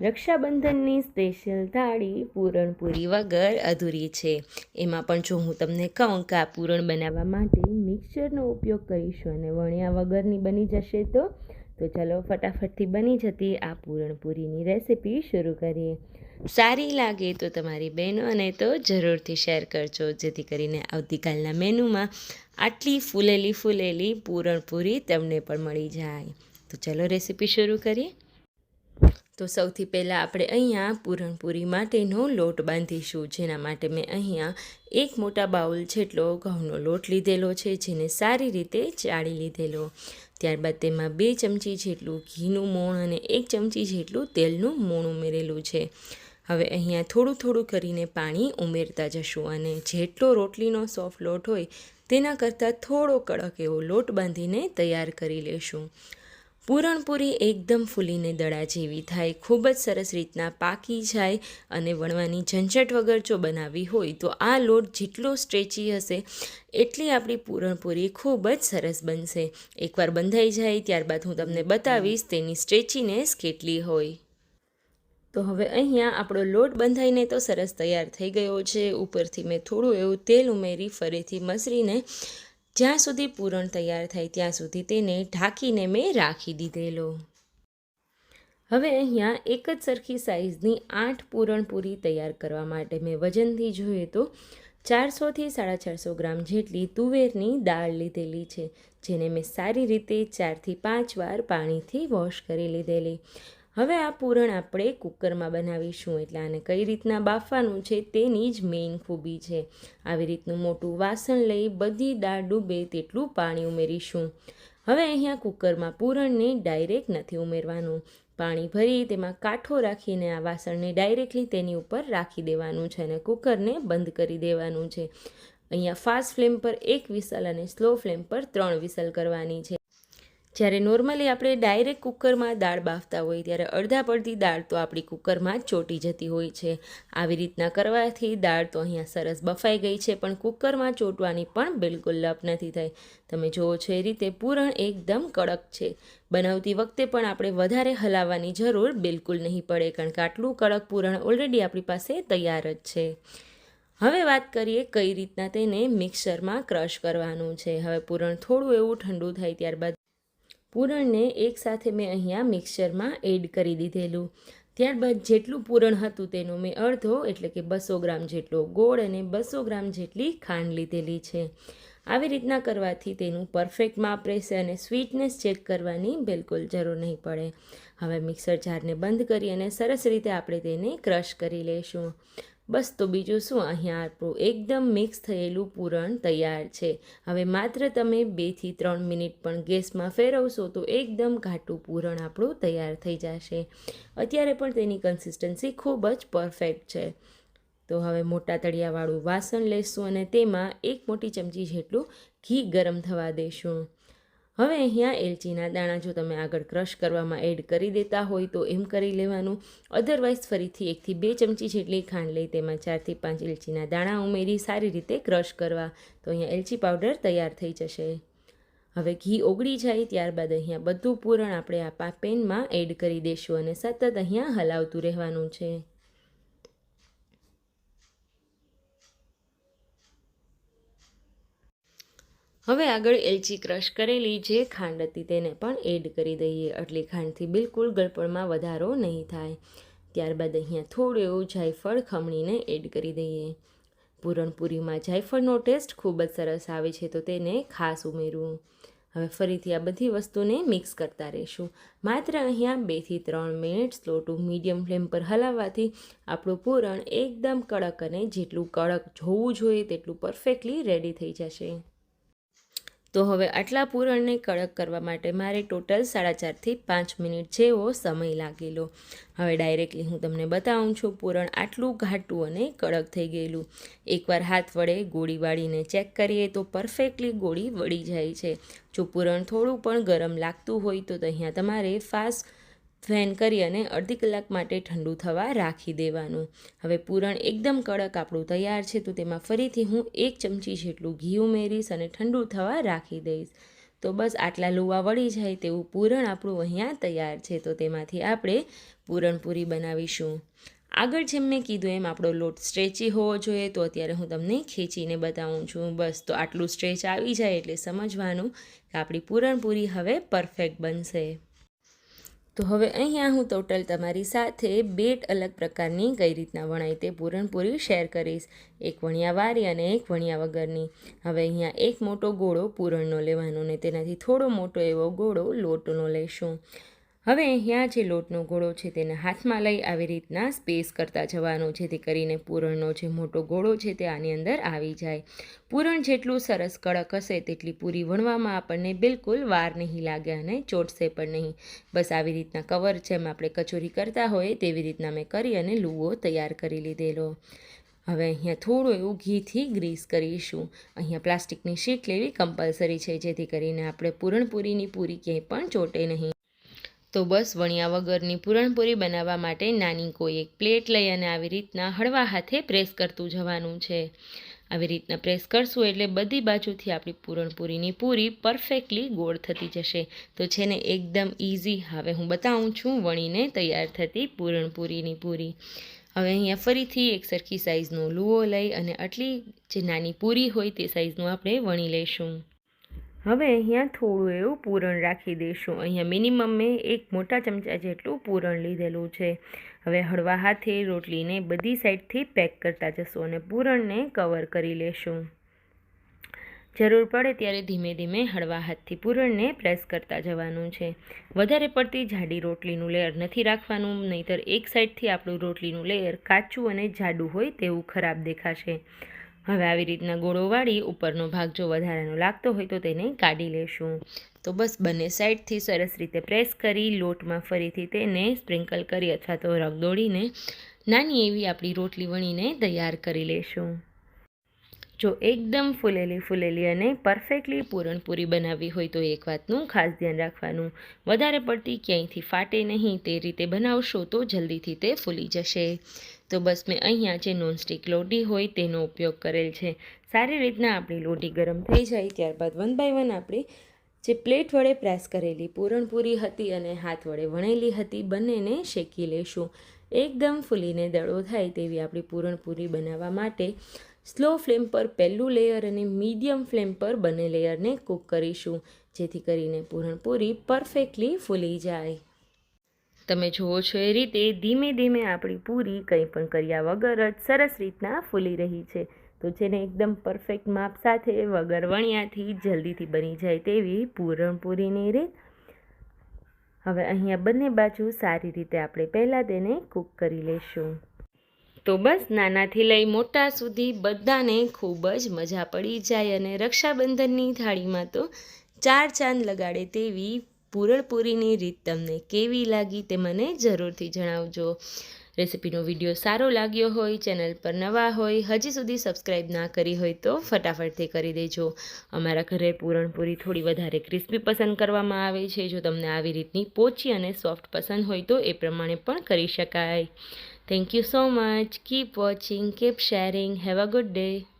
રક્ષાબંધનની special થાળી પૂરણપૂરી વગર અધૂરી છે. એમાં પણ જો હું તમને કહું કે આ પૂરણ બનાવવા માટે મિક્સરનો ઉપયોગ કરીશું અને વણ્યા વગરની બની જશે તો તો ચાલો ફટાફટથી બની જતી આ પૂરણપૂરીની રેસિપી શરૂ કરીએ. સારી લાગે તો તમારી બહેનોને તો જરૂરથી શેર કરજો, જેથી કરીને આવતીકાલના મેનુમાં આટલી ફૂલેલી ફૂલેલી પૂરણપૂરી તમને પણ મળી જાય. તો ચાલો રેસીપી શરૂ કરીએ. તો સૌથી પહેલાં આપણે અહીંયા પૂરણપૂરી માટેનો લોટ બાંધીશું, જેના માટે મેં અહીંયા એક મોટા બાઉલ જેટલો ઘઉંનો લોટ લીધેલો છે, જેને સારી રીતે ચાળી લીધેલો. ત્યારબાદ તેમાં બે ચમચી જેટલું ઘીનું મોણ અને એક ચમચી જેટલું તેલનું મોણ ઉમેરેલું છે. હવે અહીંયા થોડું થોડું કરીને પાણી ઉમેરતા જશું અને જેટલો રોટલીનો સોફ્ટ લોટ હોય તેના કરતાં થોડો કડક એવો લોટ બાંધીને તૈયાર કરી લેશું. પૂરણપૂરી એકદમ ફૂલીને દડા જેવી થાય. ખૂબ જ સરસ રીતના પાકી જાય અને વણવાની ઝંઝટ વગર જો બનાવી હોય તો આ લોટ જેટલો સ્ટ્રેચી હશે એટલી આપણી પૂરણપૂરી ખૂબ જ સરસ બનશે. એકવાર બંધાઈ જાય ત્યારબાદ હું તમને બતાવીશ તેની સ્ટ્રેચીનેસ કેટલી હોય. તો હવે અહીંયા આપણો લોટ બંધાઈને તો સરસ તૈયાર થઈ ગયો છે. ઉપરથી મેં થોડું એવું તેલ ઉમેરી ફરીથી મસરીને જ્યાં સુધી પૂરણ તૈયાર થાય ત્યાં સુધી તેને ઢાંકીને મેં રાખી દીધેલો. હવે અહીંયા એક જ સરખી સાઇઝની આઠ પૂરણપૂરી તૈયાર કરવા માટે મેં વજનથી જોઈએ તો ચારસોથી સાડા ચારસો ગ્રામ જેટલી તુવેરની દાળ લીધેલી છે, જેને મેં સારી રીતે ચારથી પાંચ વાર પાણીથી વોશ કરી લીધેલી. હવે આ પૂરણ આપણે કુકરમાં બનાવીશું એટલે આને કઈ રીતના બાફવાનું છે તેની જ મેઇન ખૂબી છે. આવી રીતનું મોટું વાસણ લઈ બધી દાળ ડૂબે તેટલું પાણી ઉમેરીશું. હવે અહીંયા કુકરમાં પૂરણને ડાયરેક્ટ નથી ઉમેરવાનું. પાણી ભરી તેમાં કાઠો રાખીને આ વાસણને ડાયરેક્ટલી તેની ઉપર રાખી દેવાનું છે અને કુકરને બંધ કરી દેવાનું છે. અહીંયા ફાસ્ટ ફ્લેમ પર એક વિસલ અને સ્લો ફ્લેમ પર ત્રણ વિસલ કરવાની છે. જ્યારે નોર્મલી આપણે ડાયરેક્ટ કુકરમાં દાળ બાફતા હોય, ત્યારે અડધા પડતી દાળ તો આપણી કુકરમાં ચોટી જતી હોય છે. આવી રીતના કરવાથી દાળ તો અહીંયા સરસ બફાઈ ગઈ છે, પણ કુકરમાં ચોંટવાની પણ બિલકુલ લપ નથી થઈ. તમે જુઓ છો, એ રીતે પૂરણ એકદમ કડક છે. બનાવતી વખતે પણ આપણે વધારે હલાવવાની જરૂર બિલકુલ નહીં પડે, કારણ કે આટલું કડક પૂરણ ઓલરેડી આપણી પાસે તૈયાર જ છે. હવે વાત કરીએ કઈ રીતના તેને મિક્સરમાં ક્રશ કરવાનું છે. હવે પૂરણ થોડું એવું ઠંડુ થાય ત્યારબાદ પૂરણને એકસાથે મેં અહીંયા મિક્સરમાં એડ કરી દીધેલું. ત્યારબાદ જેટલું પૂરણ હતું તેનો મેં અડધો એટલે કે બસો ગ્રામ જેટલો ગોળ અને બસો ગ્રામ જેટલી ખાંડ લીધેલી છે. આવી રીતના કરવાથી તેનું પરફેક્ટ માપ રહેશે અને સ્વીટનેસ ચેક કરવાની બિલકુલ જરૂર નહીં પડે. હવે મિક્સર જારને બંધ કરી અને સરસ રીતે આપણે તેને ક્રશ કરી લઈશું. બસ તો બીજું શું? અહીંયા આપણું એકદમ મિક્સ થયેલું પૂરણ તૈયાર છે. હવે માત્ર તમે બેથી ત્રણ મિનિટ પણ ગેસમાં ફેરવશો તો એકદમ ઘાટું પૂરણ આપણું તૈયાર થઈ જશે. અત્યારે પણ તેની કન્સિસ્ટન્સી ખૂબ જ પરફેક્ટ છે. તો હવે મોટા તળિયાવાળું વાસણ લેશું અને તેમાં એક મોટી ચમચી જેટલું ઘી ગરમ થવા દઈશું હવે અહીંયા એલચીના દાણા જો તમે આગળ ક્રશ કરવામાં એડ કરી દેતા હોય તો એમ કરી લેવાનું. અધરવાઇઝ ફરીથી એકથી બે ચમચી જેટલી ખાંડ લઈ તેમાં ચારથી પાંચ એલચીના દાણા ઉમેરી સારી રીતે ક્રશ કરવા. તો અહીંયા એલચી પાવડર તૈયાર થઈ જશે. હવે ઘી ઓગળી જાય ત્યારબાદ અહીંયા બધું પૂરણ આપણે આ પેનમાં એડ કરી દઈશું અને સતત અહીંયા હલાવતું રહેવાનું છે. હવે આગળ એલચી ક્રશ કરેલી જે ખાંડ હતી તેને પણ એડ કરી દઈએ. એટલે ખાંડથી બિલકુલ ગળપણમાં વધારો નહીં થાય. ત્યારબાદ અહીંયા થોડું એવું જાયફળ ખમણીને એડ કરી દઈએ. પૂરણપૂરીમાં જાયફળનો ટેસ્ટ ખૂબ જ સરસ આવે છે તો તેને ખાસ ઉમેરવું. હવે ફરીથી આ બધી વસ્તુને મિક્સ કરતા રહીશું. માત્ર અહીંયા બેથી ત્રણ minute slow to medium flame પર હલાવવાથી આપણું પૂરણ એકદમ કડક અને જેટલું કડક જોવું જોઈએ તેટલું પરફેક્ટલી રેડી થઈ જશે. તો હવે આટલા પૂરણને કડક કરવા માટે મારે ટોટલ સાડા ચારથી પાંચ મિનિટ જેવો સમય લાગેલો. હવે ડાયરેક્ટલી હું તમને બતાવું છું પૂરણ આટલું ઘાટું અને કડક થઈ ગયેલું. એકવાર હાથ વડે ગોળી વાળીને ચેક કરીએ તો પરફેક્ટલી ગોળી વળી જાય છે. જો પૂરણ થોડું પણ ગરમ લાગતું હોય તો અહીંયા તમારે ફાસ્ટ ફેન કરી અને અડધી કલાક માટે ઠંડુ થવા રાખી દેવાનું. હવે પૂરણ એકદમ કડક આપણું તૈયાર છે, તો તેમાં ફરીથી હું એક ચમચી જેટલું ઘી ઉમેરીશ અને ઠંડુ થવા રાખી દઈશ. તો બસ આટલા લુવા વળી જાય તેવું પૂરણ આપણું અહીંયા તૈયાર છે, તો તેમાંથી આપણે પૂરણપૂરી બનાવીશું. આગળ જેમ મેં કીધું એમ, આપણો લોટ સ્ટ્રેચી હોવો જોઈએ, તો અત્યારે હું તમને ખેંચીને બતાવું છું. બસ, તો આટલું સ્ટ્રેચ આવી જાય એટલે સમજવાનું કે આપણી પૂરણપૂરી હવે પરફેક્ટ બનશે. તો હવે અહીંયા હું ટોટલ તમારી સાથે બે અલગ પ્રકારની કઈ રીતના વણાય તે પૂરણપૂરી શેર કરીશ. એક વણિયા વારી અને એક વણિયા વગરની. હવે અહીંયા એક મોટો ગોળો પૂરણનો લેવાનો ને તેનાથી થોડો મોટો એવો ગોળો લોટનો લઈશું. હવે અહીંયા જે લોટનો ગોળો છે તેને હાથમાં લઈ આવી રીતના સ્પેસ કરતા જવાનો, જેથી કરીને પૂરણનો જે મોટો ગોળો છે તે આની અંદર આવી જાય. પૂરણ જેટલું સરસ કડક હશે, તેટલી પૂરી વણવામાં આપણને બિલકુલ વાર નહીં લાગે અને ચોટશે પણ નહીં. બસ આવી રીતના કવર જેમ આપણે કચોરી કરતા હોય તેવી રીતના મેં કરી અને લુવો તૈયાર કરી લીધેલો. હવે અહીંયા થોડું એવું ઘીથી ગ્રીસ કરીશું. અહીંયા પ્લાસ્ટિકની શીટ લેવી કમ્પલસરી છે, જેથી કરીને આપણે પૂરણપૂરીની પૂરી ક્યાંય પણ ચોટે નહીં. તો બસ વણ્યા વગરની પૂરણપૂરી બનાવવા માટે નાની કોઈ એક પ્લેટ લઈ અને આવી રીતના હળવા હાથે પ્રેસ કરતું જવાનું છે. આવી રીતના પ્રેસ કરશું એટલે બધી બાજુથી આપણી પૂરણપૂરીની પૂરી પરફેક્ટલી ગોળ થતી જશે. તો છે ને એકદમ ઇઝી હવે હું બતાવું છું વણીને તૈયાર થતી પૂરણપૂરીની પૂરી. હવે અહીંયા ફરીથી એક સરખી સાઇઝનો લુઓ લઈ અને આટલી જે નાની પૂરી હોય તે સાઇઝનું આપણે વણી લઈશું. હવે અહીંયા થોડું એવું પૂરણ રાખી દઈશું. અહીંયા મિનિમમ મેં એક મોટા ચમચા જેટલું પૂરણ લીધેલું છે. હવે હળવા હાથે રોટલીને બધી સાઈડથી પેક કરતા જશું અને પૂરણને કવર કરી લેશું. જરૂર પડે ત્યારે ધીમે ધીમે હળવા હાથથી પૂરણને પ્રેસ કરતા જવાનું છે. વધારે પડતી જાડી રોટલીનું લેયર નથી રાખવાનું, નહીંતર એક સાઈડથી આપણું રોટલીનું લેયર કાચું અને જાડું હોય તેવું ખરાબ દેખાશે. હવે આવી રીતના ગોળો વાળી ઉપરનો ભાગ જો વધારાનો લાગતો હોય તો તેને કાઢી લેશું. તો બસ બંને સાઈડથી સરસ રીતે પ્રેસ કરી લોટમાં ફરીથી તેને સ્પ્રિંકલ કરી અથવા તો રગદોડીને નાની એવી આપણી રોટલી વણીને તૈયાર કરી લેશું. જો એકદમ ફૂલેલી ફૂલેલી અને પરફેક્ટલી પૂરણપૂરી બનાવવી હોય તો એક વાતનું ખાસ ધ્યાન રાખવાનું. વધારે પડતી ક્યાંયથી ફાટે નહીં તે રીતે બનાવશો તો જલ્દીથી તે ફૂલી જશે. તો બસ મેં અહીંયા જે નોનસ્ટિક લોટી હોય તેનો ઉપયોગ કરેલ છે. સારી રીતના આપણી લોટી ગરમ થઈ જાય ત્યારબાદ વન બાય વન આપણે જે પ્લેટ વડે પ્રેસ કરેલી પૂરણપૂરી હતી અને હાથ વડે વણેલી હતી બંનેને શેકી લેશું. એકદમ ફૂલીને દડો થાય તેવી આપણી પૂરણપૂરી બનાવવા માટે સ્લો ફ્લેમ પર પહેલું લેયર અને મીડિયમ ફ્લેમ પર બંને લેયરને કૂક કરીશું, જેથી કરીને પૂરણપૂરી પરફેક્ટલી ફૂલી જાય. તમે જુઓ છો, એ રીતે ધીમે ધીમે આપણી પૂરી કંઈ પણ કર્યા વગર જ સરસ રીતના ફૂલી રહી છે. તો જેને એકદમ પરફેક્ટ માપ સાથે વગર વણ્યાથી જલ્દીથી બની જાય તેવી પૂરણપૂરીની રીત. હવે અહીંયા બંને બાજુ સારી રીતે આપણે પહેલાં તેને કૂક કરી લઈશું તો બસ નાનાથી લઈ મોટા સુધી બધાને ખૂબ જ મજા પડી જાય અને રક્ષાબંધનની થાળીમાં તો ચાર ચાંદ લગાડે તેવી પૂરણપૂરીની રીત તમને કેવી લાગી તે મને જરૂરથી જણાવજો. રેસિપીનો વીડિયો સારો લાગ્યો હોય, ચેનલ પર નવા હોય, હજી સુધી સબસ્ક્રાઈબ ના કરી હોય તો ફટાફટથી કરી દેજો. અમારા ઘરે પૂરણપૂરી થોડી વધારે ક્રિસ્પી પસંદ કરવામાં આવે છે. જો તમને આવી રીતની પોચી અને સોફ્ટ પસંદ હોય તો એ પ્રમાણે પણ કરી શકાય. Thank you so much keep watching keep sharing have a good day